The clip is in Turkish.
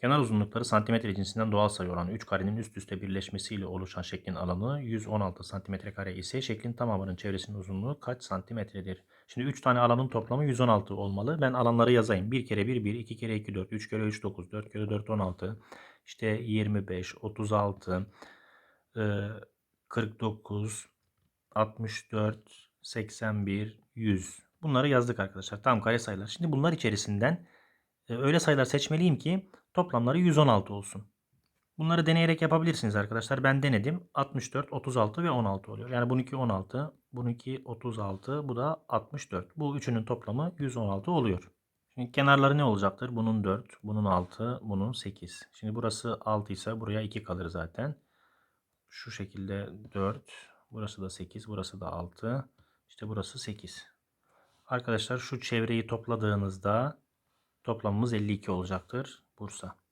Kenar uzunlukları santimetre cinsinden doğal sayı olan 3 karenin üst üste birleşmesiyle oluşan şeklin alanı 116 santimetre kare ise şeklin tamamının çevresinin uzunluğu kaç santimetredir? Şimdi 3 tane alanın toplamı 116 olmalı. Ben alanları yazayım. 1 kere 1 1, 2 kere 2 4, 3 kere 3 9, 4 kere 4 16, işte 25, 36, e, 49, 64, 81, 100. Bunları yazdık arkadaşlar. Tam kare sayılar. Şimdi bunlar içerisinden öyle sayılar seçmeliyim ki toplamları 116 olsun. Bunları deneyerek yapabilirsiniz arkadaşlar. Ben denedim. 64, 36 ve 16 oluyor. Yani bununki 16, bununki 36, bu da 64. Bu üçünün toplamı 116 oluyor. Şimdi kenarları ne olacaktır? Bunun 4, bunun 6, bunun 8. Şimdi burası 6 ise buraya 2 kalır zaten. Şu şekilde 4, burası da 8, burası da 6. İşte burası 8. Arkadaşlar şu çevreyi topladığınızda toplamımız 52 olacaktır. Bursa.